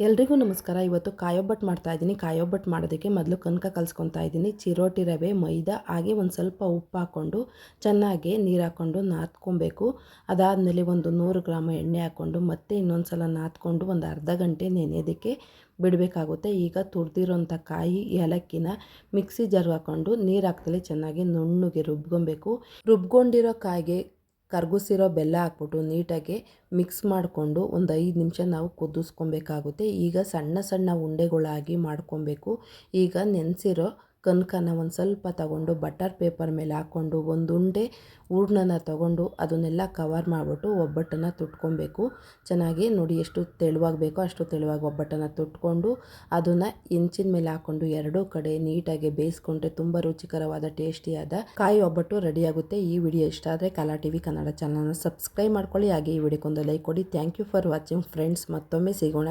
ಎಲ್ರಿಗೂ ನಮಸ್ಕಾರ. ಇವತ್ತು ಕಾಯೊಬ್ಬಟ್ಟು ಮಾಡ್ತಾ ಇದ್ದೀನಿ. ಕಾಯೊಬ್ಬಟ್ಟು ಮಾಡೋದಕ್ಕೆ ಮೊದಲು ಕನಕ ಕಲಿಸ್ಕೊತಾ ಇದ್ದೀನಿ. ಚಿರೋಟಿ ರವೆ, ಮೈದಾ, ಹಾಗೆ ಒಂದು ಸ್ವಲ್ಪ ಉಪ್ಪು ಹಾಕ್ಕೊಂಡು ಚೆನ್ನಾಗಿ ನೀರು ಹಾಕ್ಕೊಂಡು ನಾದ್ಕೊಬೇಕು. ಅದಾದಮೇಲೆ ಒಂದು ನೂರು ಗ್ರಾಮ್ ಎಣ್ಣೆ ಹಾಕ್ಕೊಂಡು ಮತ್ತೆ ಇನ್ನೊಂದು ಸಲ ನಾದ್ಕೊಂಡು ಒಂದು ಅರ್ಧ ಗಂಟೆ ನೆನೆಯೋದಕ್ಕೆ ಬಿಡಬೇಕಾಗುತ್ತೆ. ಈಗ ತುರಿದಿರೋಂಥ ಕಾಯಿ, ಏಲಕ್ಕಿನ ಮಿಕ್ಸಿ ಜಾರ್ ಹಾಕ್ಕೊಂಡು ನೀರು ಹಾಕ್ತಲೇ ಚೆನ್ನಾಗಿ ನುಣ್ಣಗೆ ರುಬ್ಕೊಬೇಕು. ರುಬ್ಕೊಂಡಿರೋ ಕಾಯಿಗೆ ಕರ್ಗಿಸಿರೋ ಬೆಲ್ಲ ಹಾಕ್ಬಿಟ್ಟು ನೀಟಾಗಿ ಮಿಕ್ಸ್ ಮಾಡಿಕೊಂಡು ಒಂದು ಐದು ನಿಮಿಷ ನಾವು ಕುದಿಸ್ಕೊಬೇಕಾಗುತ್ತೆ. ಈಗ ಸಣ್ಣ ಸಣ್ಣ ಉಂಡೆಗಳಾಗಿ ಮಾಡ್ಕೊಬೇಕು. ಈಗ ನೆನೆಸಿರೋ ಕನಕನ ಒಂದು ಸ್ವಲ್ಪ ತಗೊಂಡು ಬಟರ್ ಪೇಪರ್ ಮೇಲೆ ಹಾಕ್ಕೊಂಡು ಒಂದು ಉಂಡೆ ಹೂರ್ಣನ ತಗೊಂಡು ಅದನ್ನೆಲ್ಲ ಕವರ್ ಮಾಡಿಬಿಟ್ಟು ಒಬ್ಬಟ್ಟನ್ನು ತುಟ್ಕೊಬೇಕು. ಚೆನ್ನಾಗಿ ನೋಡಿ ಎಷ್ಟು ತೆಳುವಾಗಿ ಬೇಕೋ ಅಷ್ಟು ತೆಳುವಾಗಿ ಒಬ್ಬಟ್ಟನ್ನು ತುಟ್ಕೊಂಡು ಅದನ್ನು ಇಂಚಿನ ಮೇಲೆ ಹಾಕ್ಕೊಂಡು ಎರಡೂ ಕಡೆ ನೀಟಾಗಿ ಬೇಯಿಸ್ಕೊಂಡ್ರೆ ತುಂಬ ರುಚಿಕರವಾದ, ಟೇಸ್ಟಿಯಾದ ಕಾಯಿ ಒಬ್ಬಟ್ಟು ರೆಡಿಯಾಗುತ್ತೆ ಈ ವಿಡಿಯೋ ಇಷ್ಟ ಆದರೆ ಕಲಾ ಟಿ ವಿ ಕನ್ನಡ ಚಾನಲ್ನ ಸಬ್ಸ್ಕ್ರೈಬ್ ಮಾಡ್ಕೊಳ್ಳಿ. ಹಾಗೆ ಈ ವಿಡಿಯೋಕ್ಕೊಂದು ಲೈಕ್ ಕೊಡಿ. Thank you for watching friends ಮತ್ತೊಮ್ಮೆ ಸಿಗೋಣ.